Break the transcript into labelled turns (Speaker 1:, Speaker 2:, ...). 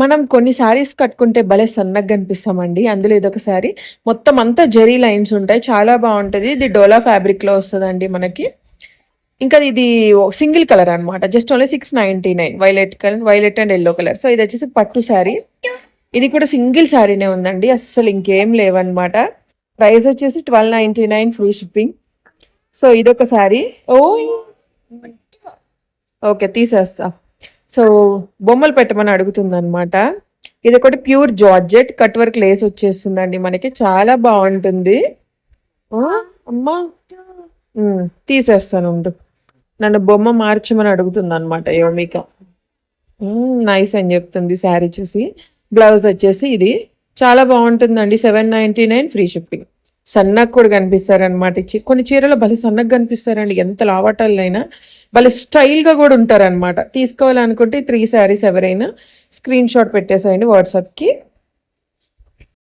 Speaker 1: మనం కొన్ని శారీస్ కట్టుకుంటే భలే సన్నగా కనిపిస్తామండి అందులో ఇదొక శారీ మొత్తం అంతా జెరీ లైన్స్ ఉంటాయి. చాలా బాగుంటుంది. ఇది డోలా ఫ్యాబ్రిక్లో వస్తుందండి మనకి. ఇంకా ఇది సింగిల్ కలర్ అనమాట just only six ninety nine violet colour violet and yellow colour so ఇది వచ్చేసి పట్టు శారీ ఇది కూడా సింగిల్ శారీనే ఉందండి. అస్సలు ఇంకేం లేవన్నమాట. ప్రైస్ వచ్చేసి twelve ninety nine free shipping so ఇదొక శారీ ఓ! ఓకే తీసేస్తా. సో బొమ్మలు పెట్టమని అడుగుతుంది అనమాట ఇది ఒకటి pure georgette cut work lace వచ్చేస్తుందండి మనకి చాలా బాగుంటుంది. అమ్మా. తీసేస్తాను ఉండు. నన్ను బొమ్మ మార్చమని అడుగుతుంది అనమాట యోమిక నైస్ అని చెప్తుంది శారీ చూసి. బ్లౌజ్ వచ్చేసి ఇది. చాలా బాగుంటుందండి seven ninety nine free shipping. సన్నగా కూడా కనిపిస్తారనమాట ఇచ్చి కొన్ని చీరలు భలే సన్నగా కనిపిస్తారండి. ఎంత లావాటాలైనా భలే స్టైల్గా కూడా ఉంటారనమాట తీసుకోవాలనుకుంటే త్రీ శారీస్ ఎవరైనా స్క్రీన్ షాట్ పెట్టేసేయండి వాట్సాప్కి.